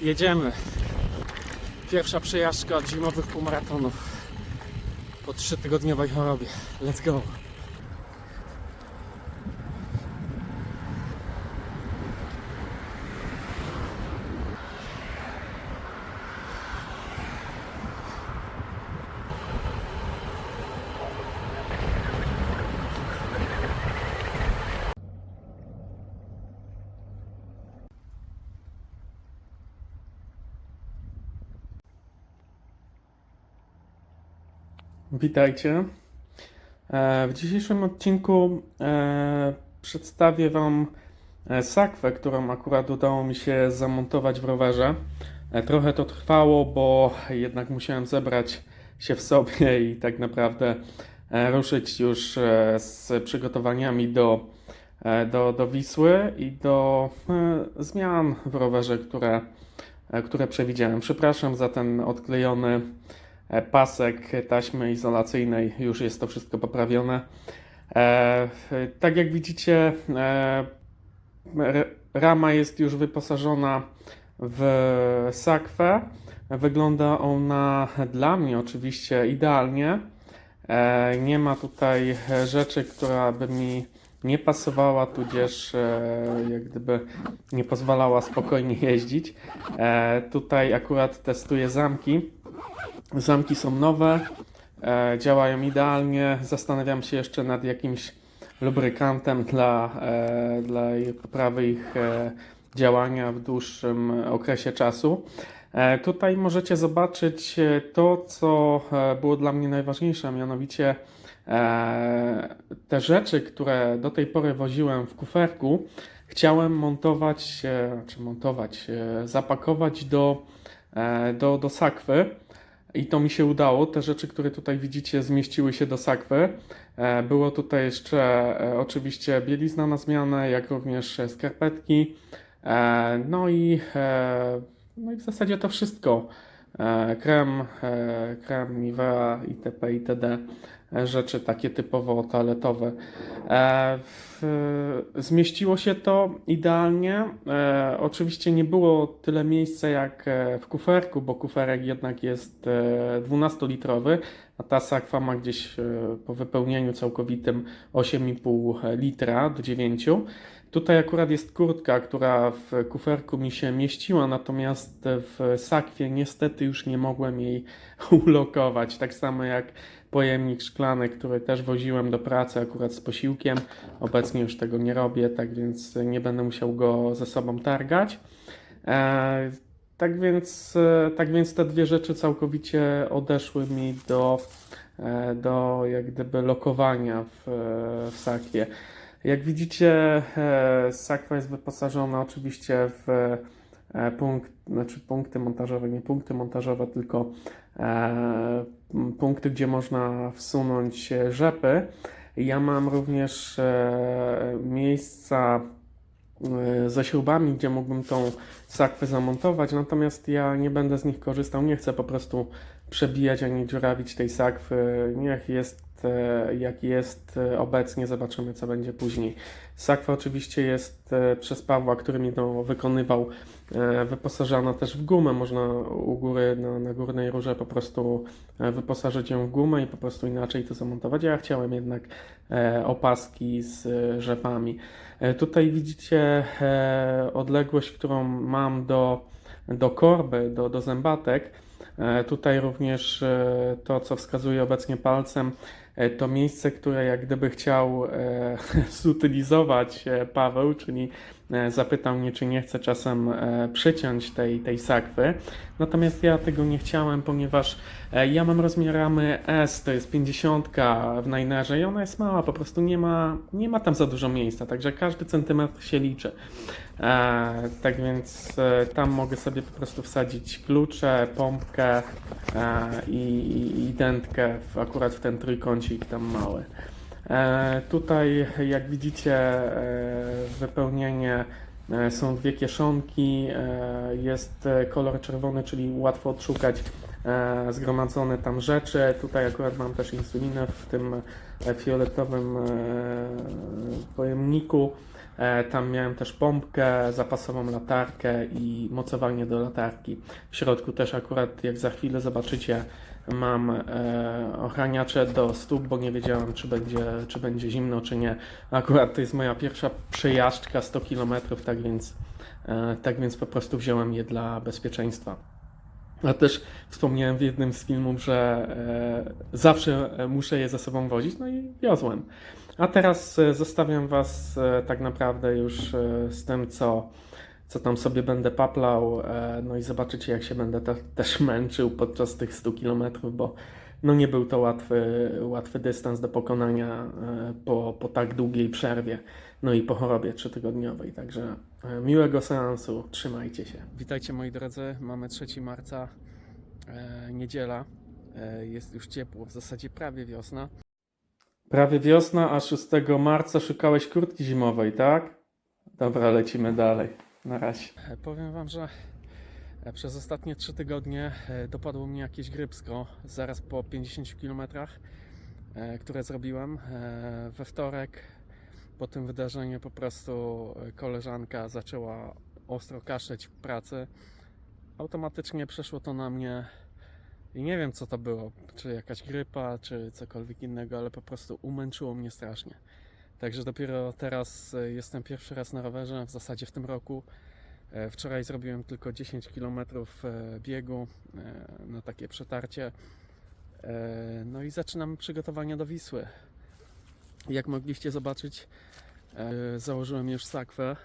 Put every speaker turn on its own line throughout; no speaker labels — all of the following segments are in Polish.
Jedziemy. Pierwsza przejażdżka od zimowych półmaratonów. Po trzytygodniowej chorobie. Let's go. Witajcie. E, W dzisiejszym odcinku e, przedstawię Wam e, sakwę, którą akurat udało mi się zamontować w rowerze. Trochę to trwało, bo jednak musiałem zebrać się w sobie i tak naprawdę ruszyć już z przygotowaniami do, do, do Wisły i do zmian w rowerze, które, które przewidziałem. Przepraszam za ten odklejony pasek taśmy izolacyjnej, już jest to wszystko poprawione. E, tak jak widzicie, e, rama jest już wyposażona w sakwę. Wygląda ona dla mnie oczywiście idealnie. E, nie ma tutaj e, rzeczy, która by mi nie pasowała, tudzież e, jak gdyby nie pozwalała spokojnie jeździć. E, tutaj akurat testuję zamki. Zamki są nowe, e, działają idealnie. Zastanawiam się jeszcze nad jakimś lubrykantem dla, e, dla poprawy ich e, działania w dłuższym okresie czasu. E, tutaj możecie zobaczyć e, to, co e, było dla mnie najważniejsze, mianowicie e, te rzeczy, które do tej pory woziłem w kuferku, chciałem montować, e, czy montować, e, zapakować do, do, do sakwy. I to mi się udało. Te rzeczy, które tutaj widzicie, zmieściły się do sakwy. E, Było tutaj jeszcze e, oczywiście bielizna na zmianę, jak również e, skarpetki. No i, no i w zasadzie to wszystko. Krem, krem Nivea itp. itd. Rzeczy takie typowo toaletowe. E, zmieściło się to idealnie. E, oczywiście nie było tyle miejsca jak e, w kuferku, bo kuferek jednak jest e, 12-litrowy, a ta sakwa ma gdzieś po wypełnieniu całkowitym 8,5 litra do 9. Tutaj akurat jest kurtka, która w kuferku mi się mieściła, natomiast w sakwie niestety już nie mogłem jej ulokować. Tak samo jak pojemnik szklany, który też woziłem do pracy akurat z posiłkiem. Obecnie już tego nie robię, tak więc nie będę musiał go ze sobą targać. E, tak więc, e, tak więc te dwie rzeczy całkowicie odeszły mi do, e, do jak gdyby lokowania w, w sakwie. Jak widzicie, sakwa jest wyposażona oczywiście w punkt, znaczy punkty montażowe, nie punkty montażowe, tylko punkty, gdzie można wsunąć e, rzepy. Ja mam również e, miejsca e, ze śrubami, gdzie mógłbym tą sakwę zamontować, natomiast ja nie będę z nich korzystał, nie chcę po prostu przebijać ani dziurawić tej sakwy. Niech jest e, jak jest e, obecnie, zobaczymy co będzie później. Sakwa oczywiście jest e, przez Pawła, który mi to wykonywał, wyposażana też w gumę. Można u góry na, na górnej rurze po prostu wyposażyć ją w gumę i po prostu inaczej to zamontować. Ja chciałem jednak opaski z rzepami. Tutaj widzicie odległość, którą mam do, do korby, do, do zębatek. E, Tutaj również e, to, co wskazuje obecnie palcem, e, to miejsce, które jak gdyby chciał zutylizować Paweł, czyli zapytał mnie, czy nie chcę czasem e, przyciąć tej, tej sakwy. Natomiast ja tego nie chciałem, ponieważ e, ja mam rozmiar ramy S, to jest 50 w Ninerze i ona jest mała, po prostu nie ma, nie ma tam za dużo miejsca, także każdy centymetr się liczy. E, tak więc e, tam mogę sobie po prostu wsadzić klucze, pompkę e, i, i dętkę w, akurat w ten trójkącik tam mały. E, tutaj jak widzicie e, wypełnienie e, są dwie kieszonki, jest kolor czerwony, czyli łatwo odszukać zgromadzone tam rzeczy. Tutaj akurat mam też insulinę w tym fioletowym pojemniku. Tam miałem też pompkę, zapasową latarkę i mocowanie do latarki. W środku też akurat, jak za chwilę zobaczycie, mam e, ochraniacze do stóp, bo nie wiedziałem, czy będzie, czy będzie zimno, czy nie. Akurat to jest moja pierwsza przejażdżka 100 km, tak więc, e, tak więc po prostu wziąłem je dla bezpieczeństwa. A też wspomniałem w jednym z filmów, że e, zawsze e, muszę je ze sobą wozić, no i wiozłem. A teraz e, zostawiam Was e, tak naprawdę już z tym, co, co tam sobie będę paplał. E, no i zobaczycie, jak się będę te, też męczył podczas tych 100 km, bo no nie był to łatwy, łatwy dystans do pokonania e, po, po tak długiej przerwie. No i po chorobie trzytygodniowej. Także e, miłego seansu, trzymajcie się. Witajcie moi drodzy, mamy 3 marca, e, niedziela. E, jest już ciepło, w zasadzie prawie wiosna. Prawie wiosna, a 6 marca szukałeś kurtki zimowej, tak? Dobra, lecimy dalej. Na razie. E, Powiem wam, że e, przez ostatnie 3 tygodnie e, dopadło mnie jakieś grypsko zaraz po 50 km, które zrobiłem. We wtorek po tym wydarzeniu po prostu koleżanka zaczęła ostro kaszleć w pracy. Automatycznie przeszło to na mnie i nie wiem co to było, czy jakaś grypa, czy cokolwiek innego, ale po prostu umęczyło mnie strasznie. Także dopiero teraz e, jestem pierwszy raz na rowerze, w zasadzie w tym roku. E, Wczoraj zrobiłem tylko 10 km biegu e, na takie przetarcie. No i zaczynamy przygotowania do Wisły. Jak mogliście zobaczyć, założyłem już sakwę.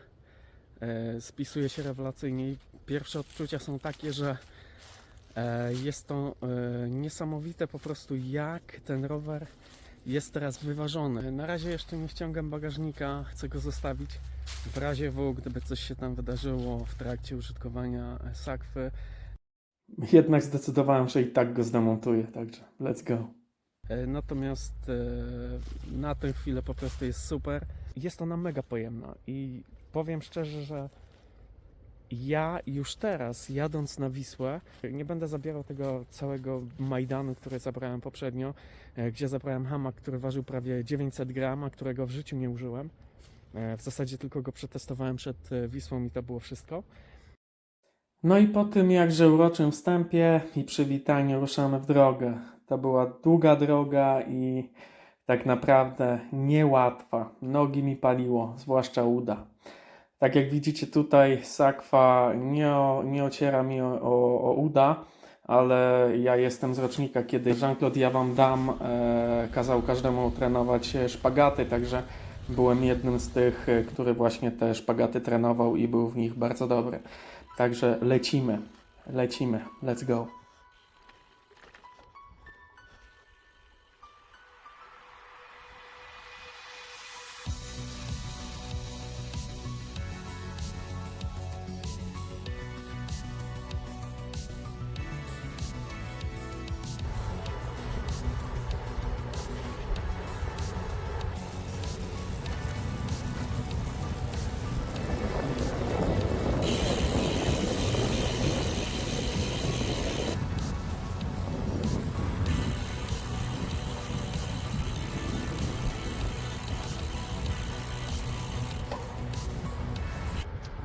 Spisuje się rewelacyjnie i pierwsze odczucia są takie, że jest to niesamowite po prostu jak ten rower jest teraz wyważony. Na razie jeszcze nie ściągam bagażnika, chcę go zostawić w razie W, gdyby coś się tam wydarzyło w trakcie użytkowania e, sakwy. Jednak zdecydowałem, że i tak go zdemontuję, także let's go. E, Natomiast e, na tę chwilę po prostu jest super. Jest ona mega pojemna i powiem szczerze, że ja już teraz jadąc na Wisłę, nie będę zabierał tego całego Majdanu, który zabrałem poprzednio, e, gdzie zabrałem hamak, który ważył prawie 900 gram, a którego w życiu nie użyłem. E, W zasadzie tylko go przetestowałem przed e, Wisłą i to było wszystko. No i po tym jakże uroczym wstępie i przywitaniu ruszamy w drogę. To była długa droga i tak naprawdę niełatwa. Nogi mi paliło, zwłaszcza uda. Tak jak widzicie tutaj, sakwa nie, o, nie ociera mi o, o, uda, ale ja jestem z rocznika, kiedy Jean-Claude Javan Damme e, kazał każdemu trenować szpagaty, także byłem jednym z tych, e, który właśnie te szpagaty trenował i był w nich bardzo dobry. Także lecimy, lecimy, let's go.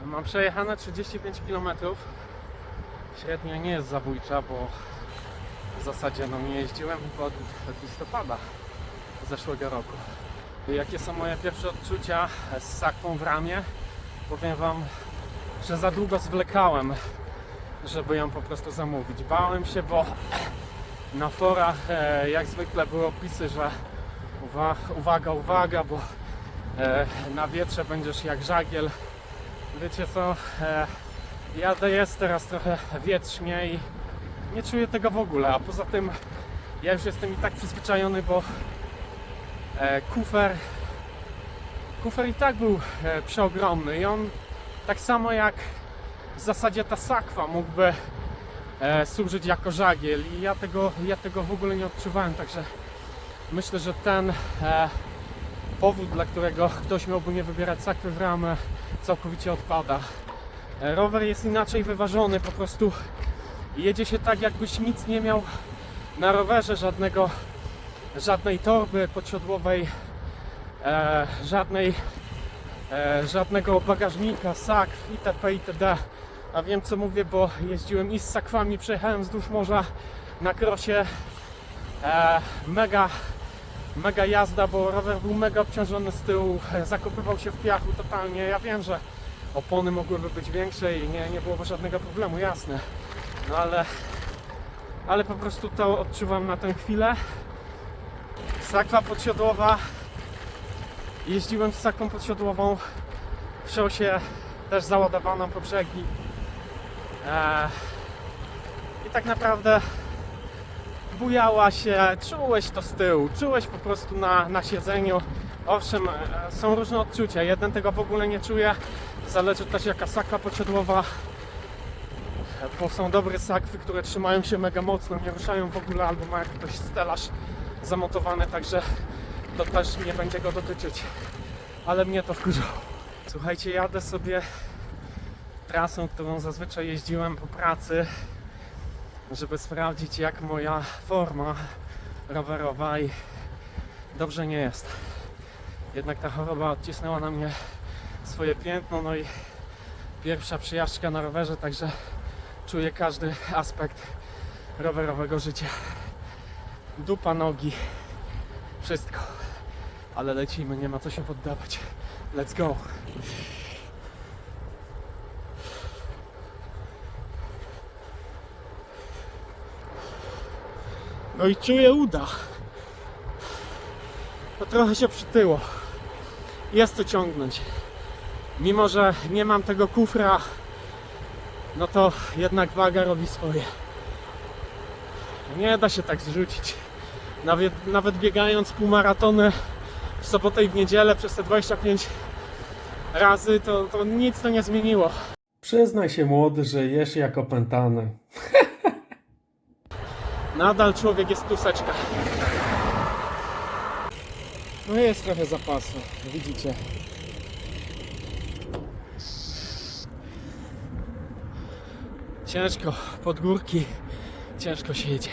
Mam przejechane 35 km. Średnia nie jest zabójcza, bo w zasadzie no nie jeździłem chyba od listopada zeszłego roku. Jakie są moje pierwsze odczucia z sakwą w ramię? Powiem Wam, że za długo zwlekałem, żeby ją po prostu zamówić. Bałem się, bo na forach e, jak zwykle były opisy, że uwa uwaga, uwaga, bo e, na wietrze będziesz jak żagiel. Wiecie co, e, jadę jest teraz trochę wietrznie i nie czuję tego w ogóle, a poza tym ja już jestem i tak przyzwyczajony, bo e, kufer kufer i tak był e, przeogromny i on tak samo jak w zasadzie ta sakwa mógłby służyć jako żagiel i ja tego, ja tego w ogóle nie odczuwałem, także myślę, że ten powód, dla którego ktoś miałby nie wybierać sakwy w ramę całkowicie odpada. E, Rower jest inaczej wyważony, po prostu jedzie się tak jakbyś nic nie miał na rowerze, żadnego, żadnej torby podsiodłowej, e, żadnej e, żadnego bagażnika, sakw itp. itd. A wiem co mówię, bo jeździłem i z sakwami, przejechałem wzdłuż morza na krosie. E, mega, mega jazda, bo rower był mega obciążony z tyłu, zakopywał się w piachu totalnie. Ja wiem, że opony mogłyby być większe i nie, nie byłoby żadnego problemu, jasne. No ale, ale po prostu to odczuwam na tę chwilę. Sakwa podsiodłowa. Jeździłem z saką podsiodłową w szosie, też załadowaną po brzegi. Eee, I tak naprawdę bujała się, czułeś to z tyłu, czułeś po prostu na, na siedzeniu. Owszem, e, są różne odczucia, jeden tego w ogóle nie czuje, zależy też jaka sakwa podsiodłowa, E, bo są dobre sakwy, które trzymają się mega mocno, nie ruszają w ogóle, albo ma jakiś stelaż zamontowany, także to też nie będzie go dotyczyć. Ale mnie to wkurzało. Słuchajcie, jadę sobie trasą, którą zazwyczaj jeździłem po pracy, żeby sprawdzić jak moja forma rowerowa i dobrze nie jest. Jednak ta choroba odcisnęła na mnie swoje piętno, no i pierwsza przyjażdżka na rowerze, także czuję każdy aspekt rowerowego życia. Dupa, nogi, wszystko. Ale lecimy, nie ma co się poddawać. Let's go. No i czuję uda. To trochę się przytyło. Jest to ciągnąć. Mimo, że nie mam tego kufra, no to jednak waga robi swoje. Nie da się tak zrzucić. Nawet, nawet biegając półmaratony w sobotę i w niedzielę przez te 25 razy, to, to nic to nie zmieniło.
Przyznaj się młody, że jesz jak opętany.
Nadal człowiek jest tuseczka. No jest trochę zapasu, widzicie. Ciężko, pod górki, ciężko się jedzie.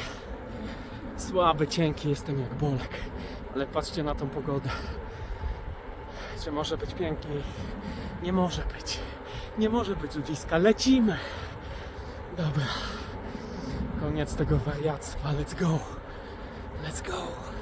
Słaby, cienki jestem jak bolek. Ale patrzcie na tą pogodę. Czy może być piękniej? Nie może być. Nie może być ludziska. Lecimy. Dobra. Koniec tego wariactwa. Let's go. Let's go.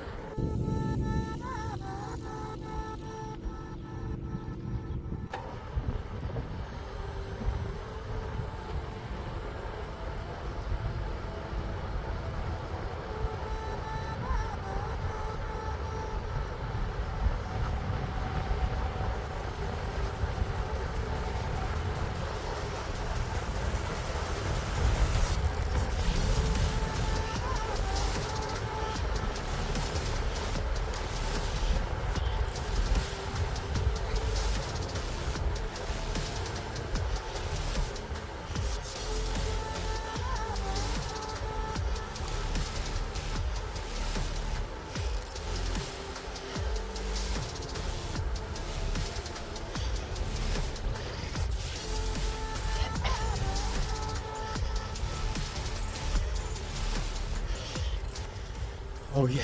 Ojej.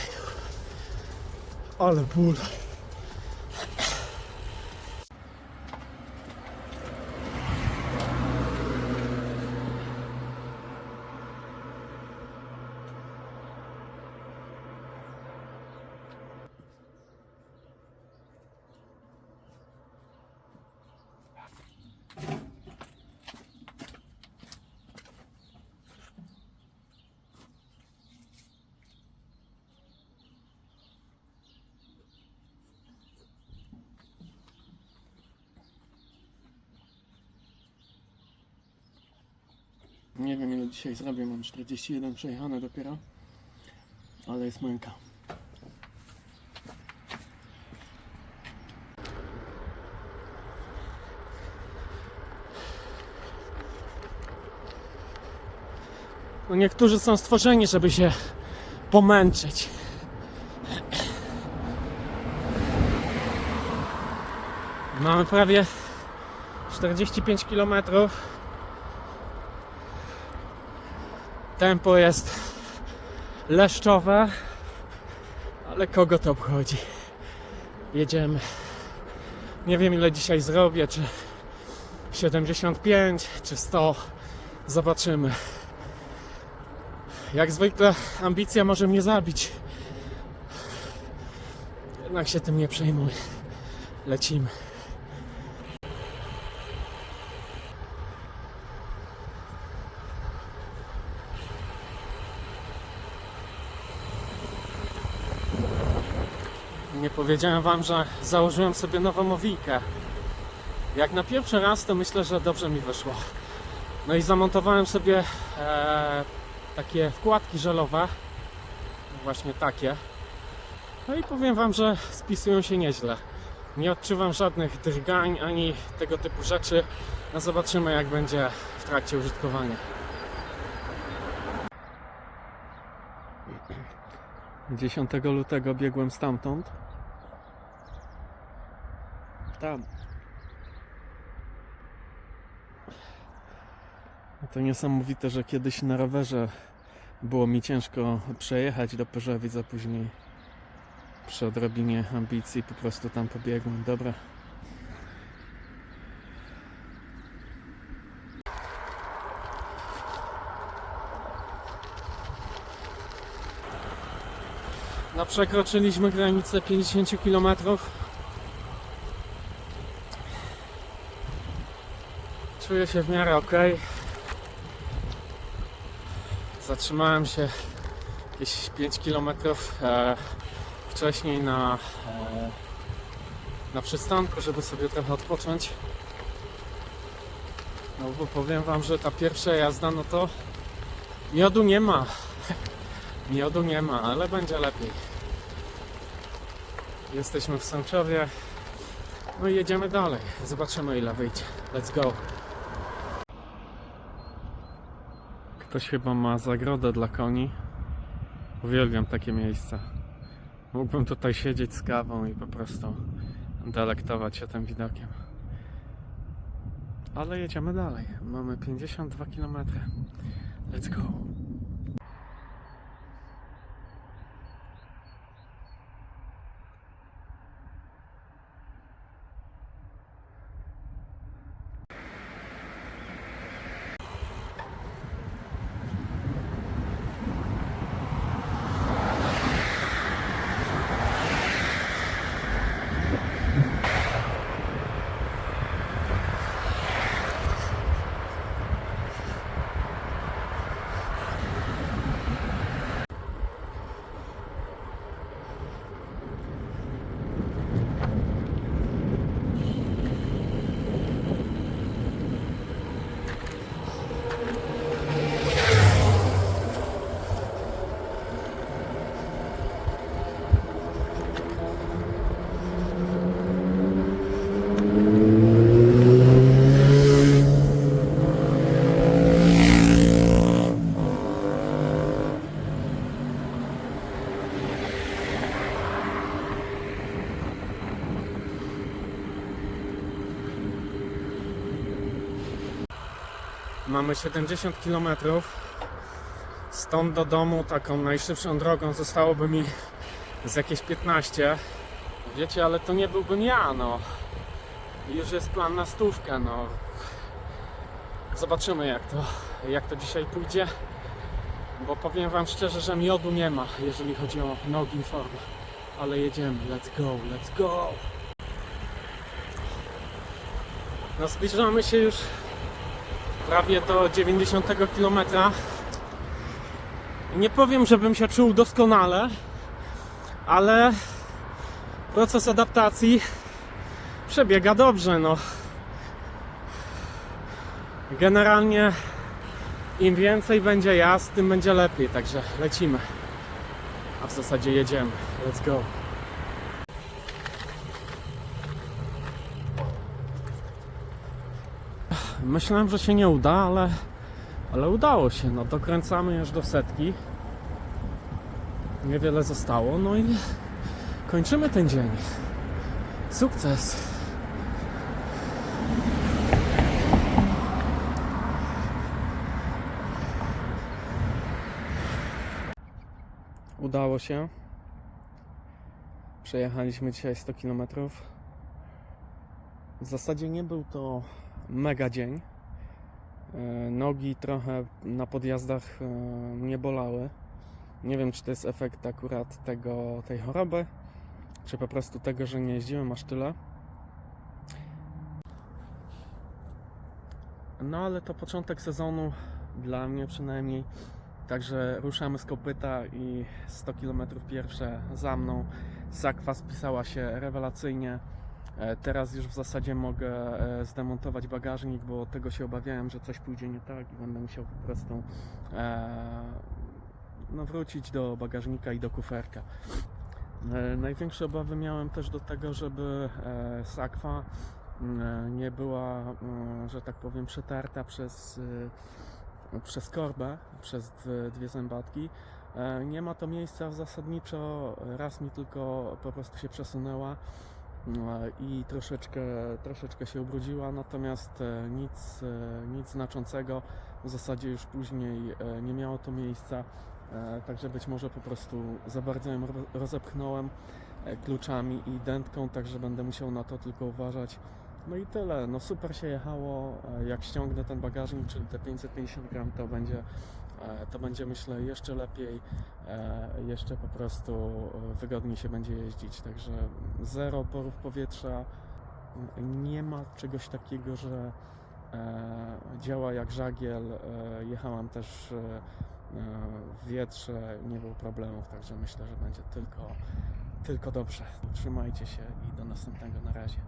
Ale ból.
Nie wiem ile dzisiaj zrobię, mam 41 przejechane dopiero, ale jest męka.
No niektórzy są stworzeni, żeby się pomęczyć. Mamy prawie 45 km. Tempo jest leszczowe, ale kogo to obchodzi? Jedziemy.
Nie wiem ile dzisiaj zrobię, czy 75, czy 100. Zobaczymy. Jak zwykle ambicja może mnie zabić. Jednak się tym nie przejmuję. Lecimy. Powiedziałem wam, że założyłem sobie nową owijkę. Jak na pierwszy raz, to myślę, że dobrze mi wyszło. No i zamontowałem sobie e, takie wkładki żelowe. Właśnie takie. No i powiem wam, że spisują się nieźle. Nie odczuwam żadnych drgań ani tego typu rzeczy. No zobaczymy jak będzie w trakcie użytkowania. 10 lutego biegłem stamtąd. Tam. To niesamowite, że kiedyś na rowerze było mi ciężko przejechać do Perzewic, a później przy odrobinie ambicji po prostu tam pobiegłem. Dobra. No przekroczyliśmy granicę 50 km. Czuję się w miarę ok. Zatrzymałem się jakieś 5 km e, wcześniej na, e, na przystanku, żeby sobie trochę odpocząć. No bo powiem wam, że ta pierwsza jazda, no to miodu nie ma. Miodu nie ma, ale będzie lepiej. Jesteśmy w Sączowie. No i jedziemy dalej. Zobaczymy ile wyjdzie. Let's go. Ktoś chyba ma zagrodę dla koni. Uwielbiam takie miejsca. Mógłbym tutaj siedzieć z kawą i po prostu delektować się tym widokiem. Ale jedziemy dalej. Mamy 52 km. Let's go. Mamy 70 km. Stąd do domu taką najszybszą drogą zostałoby mi z jakieś 15. Wiecie, ale to nie byłbym ja, no. Już jest plan na stówkę, no. Zobaczymy jak to, jak to dzisiaj pójdzie. Bo powiem wam szczerze, że miodu nie ma, jeżeli chodzi o nogi formę. Ale jedziemy, let's go, let's go. No zbliżamy się już prawie do 90 km. Nie powiem, żebym się czuł doskonale, ale proces adaptacji przebiega dobrze. No. Generalnie im więcej będzie jazd, tym będzie lepiej, także lecimy. A w zasadzie jedziemy. Let's go. Myślałem, że się nie uda, ale, ale udało się. No, dokręcamy już do setki. Niewiele zostało, no i kończymy ten dzień. Sukces. Udało się. Przejechaliśmy dzisiaj 100 km.
W zasadzie nie był to mega dzień. E, Nogi trochę na podjazdach e, mnie bolały. Nie wiem, czy to jest efekt akurat tego, tej choroby, czy po prostu tego, że nie jeździłem aż tyle. No ale to początek sezonu, dla mnie przynajmniej. Także ruszamy z kopyta i 100 km pierwsze za mną. Sakwa spisała się rewelacyjnie. E, Teraz już w zasadzie mogę e, zdemontować bagażnik, bo tego się obawiałem, że coś pójdzie nie tak i będę musiał po prostu e, no, wrócić do bagażnika i do kuferka. Największe obawy miałem też do tego, żeby sakwa nie była, że tak powiem, przetarta przez, przez korbę, przez dwie zębatki. Nie ma to miejsca zasadniczo, raz mi tylko po prostu się przesunęła i troszeczkę, troszeczkę się ubrudziła, natomiast e, nic, e, nic znaczącego. W zasadzie już później e, nie miało to miejsca, e, także być może po prostu za bardzo ją ro- rozepchnąłem e, kluczami i dętką, także będę musiał na to tylko uważać. No i tyle, no super się jechało, E, jak ściągnę ten bagażnik, czyli te 550 gram, to będzie, e, to będzie myślę jeszcze lepiej, e, jeszcze po prostu e, wygodniej się będzie jeździć, także zero porów powietrza, nie ma czegoś takiego, że e, działa jak żagiel, e, jechałam też e, e, w wietrze, nie było problemów, także myślę, że będzie tylko, tylko dobrze. Trzymajcie się i do następnego. Na razie.